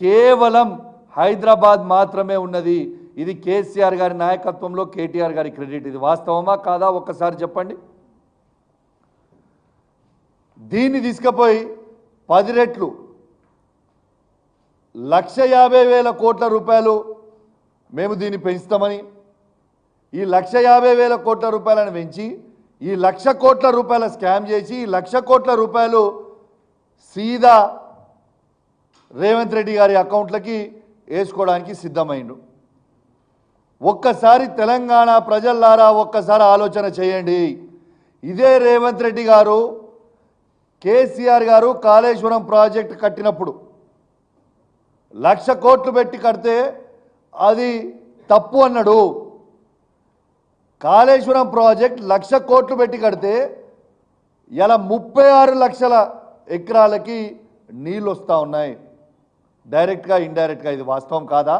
కేవలం హైదరాబాద్ మాత్రమే ఉన్నది. ఇది కేసీఆర్ గారి నాయకత్వంలో కేటీఆర్ గారి క్రెడిట్. ఇది వాస్తవమా కాదా? ఒక్కసారి చెప్పండి. దీన్ని తీసుకుపోయి పది రెట్లు లక్ష యాభై వేల కోట్ల రూపాయలు మేము దీన్ని పెంచుతామని ఈ లక్ష యాభై వేల కోట్ల రూపాయలను పెంచి ఈ లక్ష కోట్ల రూపాయల స్కామ్ చేసి ఈ లక్ష కోట్ల రూపాయలు సీదా రేవంత్ రెడ్డి గారి అకౌంట్లకి వేసుకోవడానికి సిద్ధమైండు. ఒక్కసారి తెలంగాణ ప్రజల్లారా ఒక్కసారి ఆలోచన చేయండి. ఇదే రేవంత్ రెడ్డి గారు కేసీఆర్ గారు కాళేశ్వరం ప్రాజెక్ట్ కట్టినప్పుడు లక్ష కోట్లు పెట్టి కడితే అది తప్పు అన్నాడు. కాళేశ్వరం ప్రాజెక్ట్ లక్ష కోట్లు పెట్టి కడితే ఇలా ముప్పై ఆరు లక్షల ఎకరాలకి నీళ్ళు వస్తూ ఉన్నాయి. డైరెక్ట్గా ఇండైరెక్ట్గా ఇది వాస్తవం కాదా?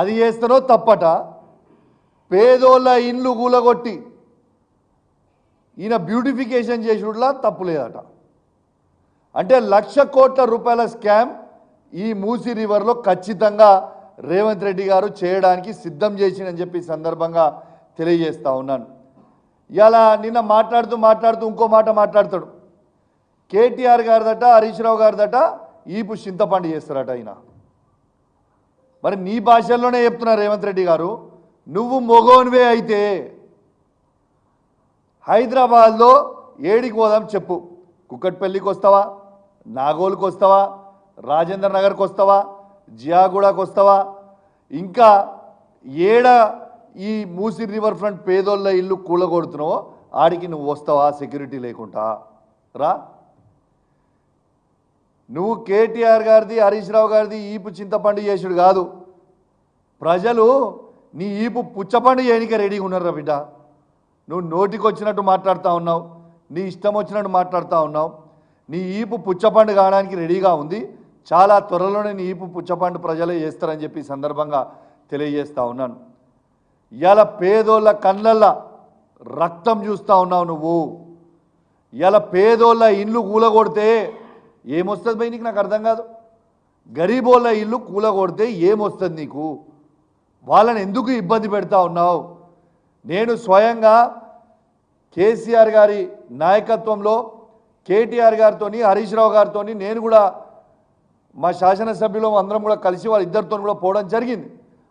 అది చేస్తానో తప్పట. పేదోళ్ళ ఇండ్లు కూలగొట్టి ఈయన బ్యూటిఫికేషన్ చేసుడులా తప్పు లేదట. అంటే లక్ష కోట్ల రూపాయల స్కామ్ ఈ మూసీ రివర్లో ఖచ్చితంగా రేవంత్ రెడ్డి గారు చేయడానికి సిద్ధం చేసిందని చెప్పి సందర్భంగా తెలియజేస్తూ ఉన్నాను. ఇలా నిన్న మాట్లాడుతూ మాట్లాడుతూ ఇంకో మాట మాట్లాడతాడు. కేటీఆర్ గారిదట హరీష్ రావు గారిదట ఈపు చింతపండు చేస్తారట ఆయన మరి నీ భాషల్లోనే చెప్తున్నా రేవంత్ రెడ్డి గారు నువ్వు మొగోన్వే అయితే హైదరాబాద్లో ఏడికి పోదాం చెప్పు. కుక్కట్పల్లికి వస్తావా నాగోల్కి వస్తావా రాజేంద్ర నగర్కి వస్తావా జియాగూడకు వస్తావా? ఇంకా ఏడ ఈ మూసి రివర్ ఫ్రంట్ పేదోళ్ళ ఇల్లు కూలగొడుతున్నావో ఆడికి నువ్వు వస్తావా సెక్యూరిటీ లేకుండా. రా. నువ్వు కేటీఆర్ గారిది హరీష్ రావు గారిది ఈపు చింతపండు చేసుడు కాదు. ప్రజలు నీ ఈపు పుచ్చపండు చేయనికే రెడీగా ఉన్నారా బిడ్డ. నువ్వు నోటికొచ్చినట్టు మాట్లాడుతూ ఉన్నావు నీ ఇష్టం వచ్చినట్టు మాట్లాడుతూ ఉన్నావు. నీ ఈపు పుచ్చపండు కావడానికి రెడీగా ఉంది. చాలా త్వరలోనే నీ ఈపు పుచ్చపండు ప్రజలే చేస్తారని చెప్పి సందర్భంగా తెలియజేస్తూ ఉన్నాను. ఇవాళ పేదోళ్ళ కళ్ళల్లో రక్తం చూస్తూ ఉన్నావు నువ్వు. ఇలా పేదోళ్ళ ఇండ్లు కూలగొడితే ఏమొస్తుంది భయ్ నీకు? నాకు అర్థం కాదు. గరీబోళ్ళ ఇల్లు కూలగొడితే ఏమొస్తుంది నీకు? వాళ్ళని ఎందుకు ఇబ్బంది పెడతా ఉన్నావు? నేను స్వయంగా కేసీఆర్ గారి నాయకత్వంలో కేటీఆర్ గారితో హరీష్ రావు గారితో నేను కూడా మా శాసనసభ్యులు అందరం కూడా కలిసి వాళ్ళ ఇద్దరితో కూడా పోవడం జరిగింది.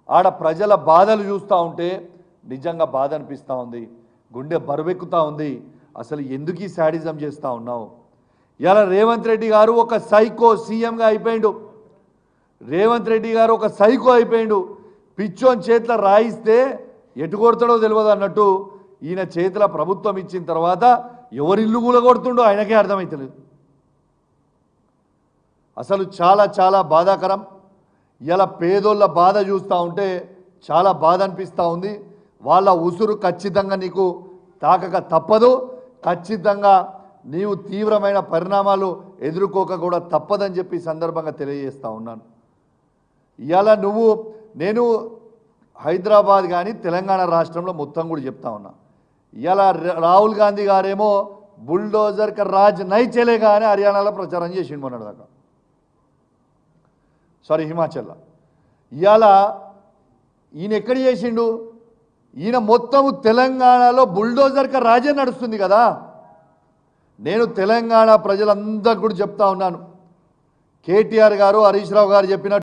ఆడ ప్రజల బాధలు చూస్తూ ఉంటే నిజంగా బాధ అనిపిస్తూ ఉంది. గుండె బరువెక్కుతూ ఉంది. అసలు ఎందుకు ఈ శాడిజం చేస్తూ ఉన్నావు? ఇలా రేవంత్ రెడ్డి గారు ఒక సైకో సీఎంగా అయిపోయిండు. రేవంత్ రెడ్డి గారు ఒక సైకో అయిపోయిండు. పిచ్చోని చేతిలో రాయిస్తే ఎటు కొడతాడో తెలియదు అన్నట్టు ఈయన చేతిలో ప్రభుత్వం ఇచ్చిన తర్వాత ఎవరిల్లు కూలగొడుతుండో ఆయనకే అర్థమవుతలేదు అసలు చాలా చాలా బాధాకరం. ఇలా పేదోళ్ళ బాధ చూస్తూ ఉంటే చాలా బాధ అనిపిస్తూ ఉంది. వాళ్ళ ఉసురు ఖచ్చితంగా నీకు తాకక తప్పదు. ఖచ్చితంగా నీవు తీవ్రమైన పరిణామాలు ఎదుర్కోక కూడా తప్పదని చెప్పి సందర్భంగా తెలియజేస్తూ ఉన్నాను. ఇవాళ నువ్వు నేను హైదరాబాద్ కానీ తెలంగాణ రాష్ట్రంలో మొత్తం కూడా చెప్తా ఉన్నా. ఇవాళ రాహుల్ గాంధీ గారేమో బుల్డోజర్ రాజ్ నై కానీ అని హర్యానాలో ప్రచారం చేసిండు మొన్నటి దాకా. సారీ హిమాచల్లో ఇవాళ ఈయన ఎక్కడ చేసిండు? ఈయన మొత్తము తెలంగాణలో బుల్డోజర్ రాజే నడుస్తుంది కదా. నేను తెలంగాణ ప్రజలందరికీ కూడా చెప్తా ఉన్నాను. కేటీఆర్ గారు హరీష్ రావు గారు చెప్పినట్టు